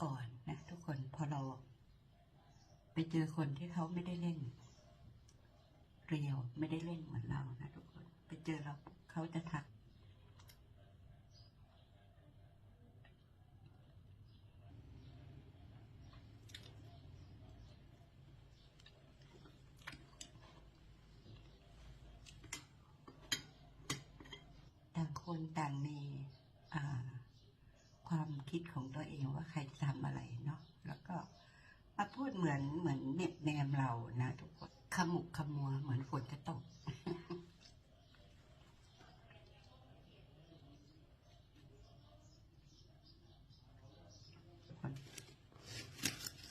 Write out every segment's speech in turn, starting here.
ก่อนนะทุกคนพอเรา ไปเจอคนที่เขาไม่ได้เล่น เรียวไม่ได้เล่นเหมือนเรานะทุกคน ไปเจอเราเขาจะทัก ต่างคนต่างมีอ่า ความคิดของตัวเองว่าใครจะทำอะไรเนาะแล้วก็มาพูดเหมือนเหมือนเน็บแนมเรานะทุกคนขมุกขมัวเหมือนฝนจะตก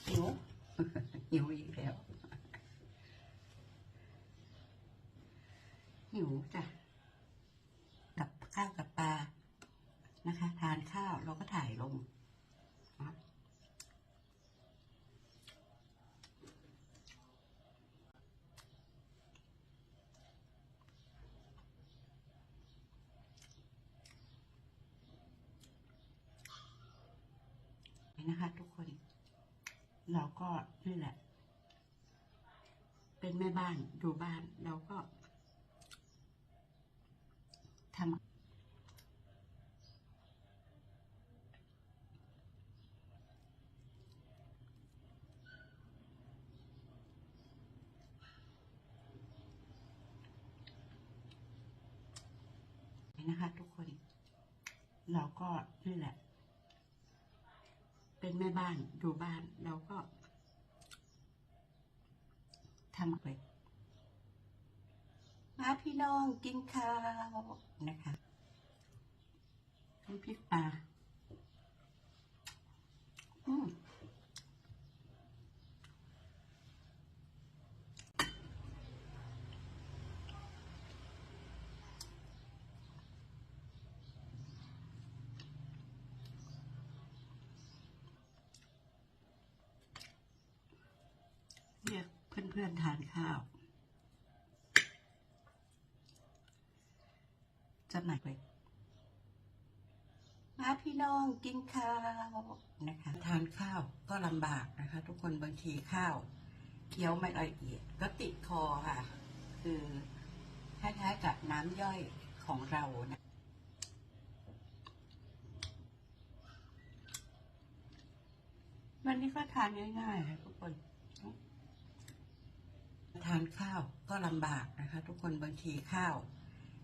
หิวหิวอีกแล้วหิวจ้ะ กับข้าวกับปลา นะคะ ทานข้าวเราก็ถ่ายลงนะ นะคะ ทุกคน เราก็นี่แหละ เป็นแม่บ้านดูบ้านเราก็ทำนะคะ ทุกคน เราก็นี่แหละ เป็นแม่บ้านดูบ้านเราก็ทำไปมาพี่น้องกินข้าวนะคะน้ำพริกปลาอืม เพื่อนๆทานข้าว จะหนักเลยมาพี่น้องกินข้าวนะคะ ทานข้าวก็ลำบากนะคะ ทุกคนบางทีข้าวเคี้ยวไม่ละเอียดก็ติดคอค่ะ คือคล้ายๆกับน้ำย่อยของเรานะวันนี้ก็ทานง่ายๆค่ะทุกคน ทานข้าวก็ลำบากนะคะ ทุกคนบางทีข้าว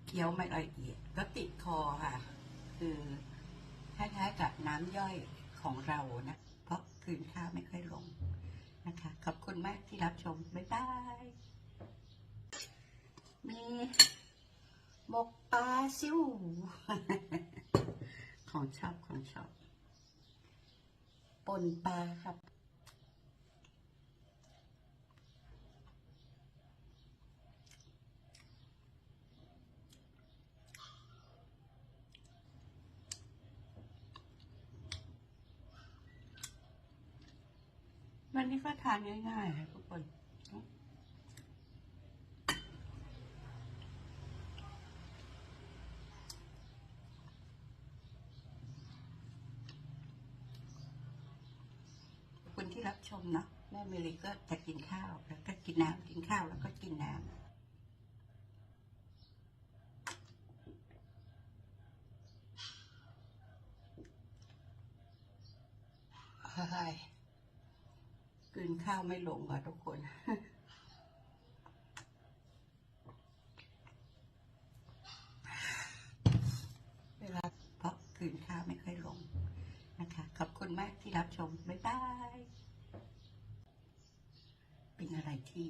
เคี้ยวไม่ละเอียดก็ติดคอค่ะ คือคล้ายๆกับน้ำย่อยของเรานะ เพราะคืนข้าวไม่ค่อยลงนะคะ ขอบคุณมากที่รับชม บ๊ายบายมีหมกปลาซิวของชอบของชอบปนปลาครับ ทานง่ายๆค่ะทุกคนคุณที่รับชมเนาะแม่เมลีก็จะกินข้าว แล้วก็กินน้ำกินข้าวแล้วก็กินน้ำเฮ้ คืนข้าวไม่ลงอะทุกคน เวลาเพราะคืนข้าวไม่ค่อยลงนะคะ ขอบคุณมากที่รับชม บ๊ายบาย เป็นอะไรที่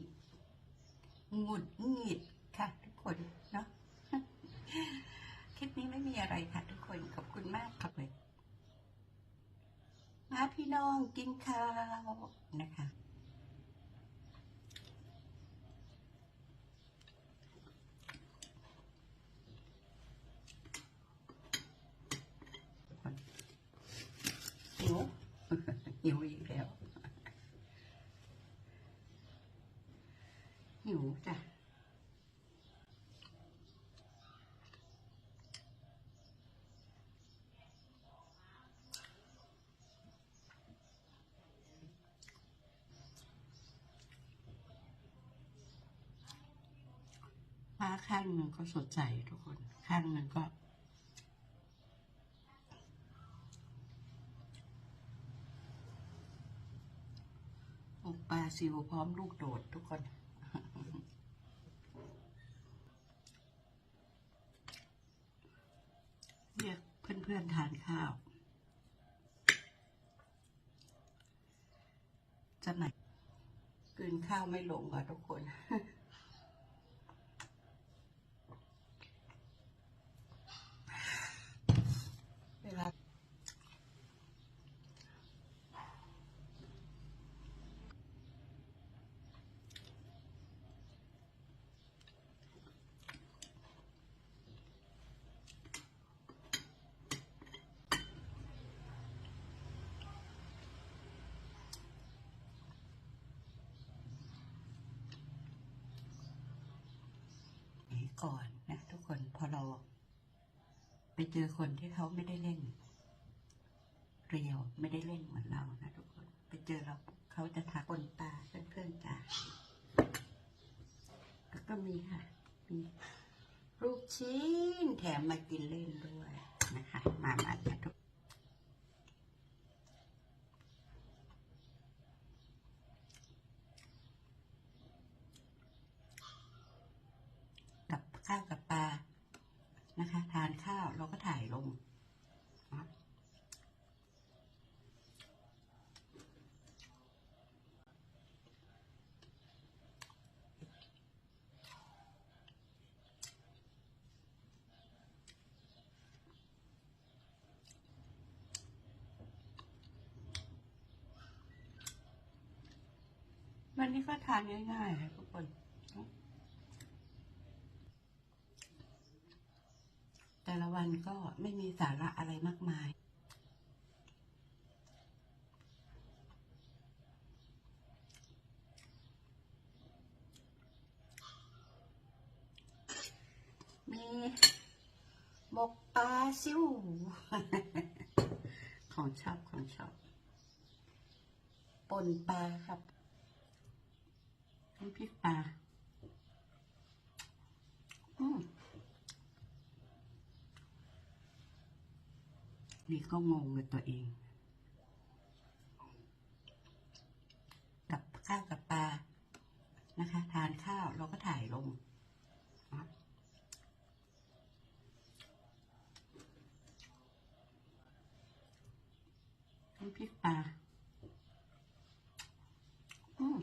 หงุดหงิดค่ะ ทุกคนเนาะ คลิปนี้ไม่มีอะไรค่ะ ทุกคน ขอบคุณมากครับเลย มาพี่น้องกินข้าวนะคะหิวหิวอีกแล้วหิวจ้ะาข้างหนึ่งก็สดใสทุกคน ข้างหนึ่งก็อกปลาซิวพร้อมลูกโดดทุกคนเรียกเพื่อนๆทานข้าวจะไหนกลืนข้าวไม่ลงอะทุกคน ก่อนนะทุกคนพอเรา ไปเจอคนที่เขาไม่ได้เล่น เรียวไม่ได้เล่นเหมือนเรานะทุกคน ไปเจอเราเขาจะทักคนตาเพื่อนๆจ้าแล้วก็มีค่ะมีลูกชิ้นแถมมากินเล่นด้วยนะคะ มามาทุก กับข้าวกับปลา นะคะ ทานข้าวเราก็ถ่ายลงนะวันนี้ก็ทานง่ายๆค่ะทุกคน แต่ละวันก็ไม่มีสาระอะไรมากมาย มีหมกปลาซิวของชอบของชอบปนปลาครับน้ำพริกปลา อืม นี่ก็งงกับตัวเอง กับข้าวกับปลานะคะ ทานข้าวเราก็ถ่ายลงน้ำพริกปลาอืม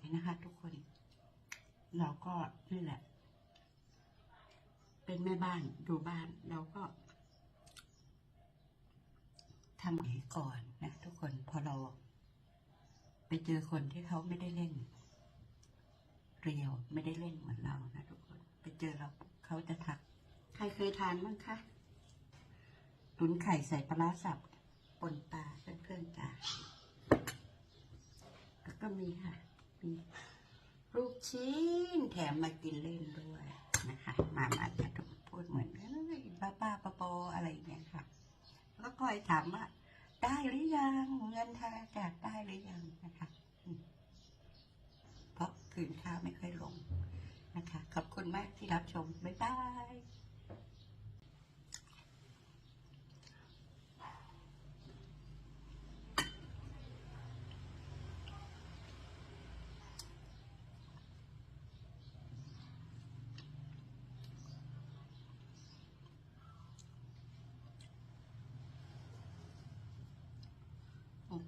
นี่นะคะทุกคน เราก็นี่แหละ แม่บ้านดูบ้านเราก็ทำเองก่อนนะทุกคนพอเรา ไปเจอคนที่เขาไม่ได้เล่น เรียวไม่ได้เล่นเหมือนเรานะทุกคน ไปเจอเราเขาจะทัก ใครเคยทานบ้างคะตุนไข่ใส่ปลาสับปนปลาเพื่อนๆจ้าแล้วก็มีค่ะ มีลูกชิ้นแถมมากินเล่นด้วยนะคะ มามาจะถูก พูดเหมือนเอ้ยป้าป้าปะโปอะไรอย่างเงี้ยค่ะ แล้วก็คอยถามว่าได้หรือยังเงินทาจากได้หรือยังนะคะเพราะคืนข้าวไม่ค่อยลงนะคะ ขอบคุณมากที่รับชม บ๊ายบาย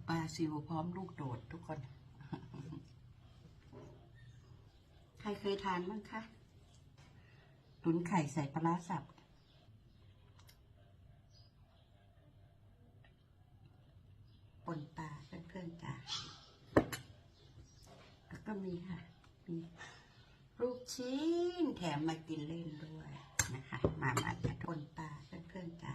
ปลาซิวพร้อมลูกโดดทุกคน ใครเคยทานบ้างคะตุนไข่ใส่ปลาสับปนปลาเพื่อนๆจ้าแล้วก็มีค่ะ มีลูกชิ้นแถมมากินเล่นด้วยนะคะ มามาจะปนปลาเพื่อนๆจ้า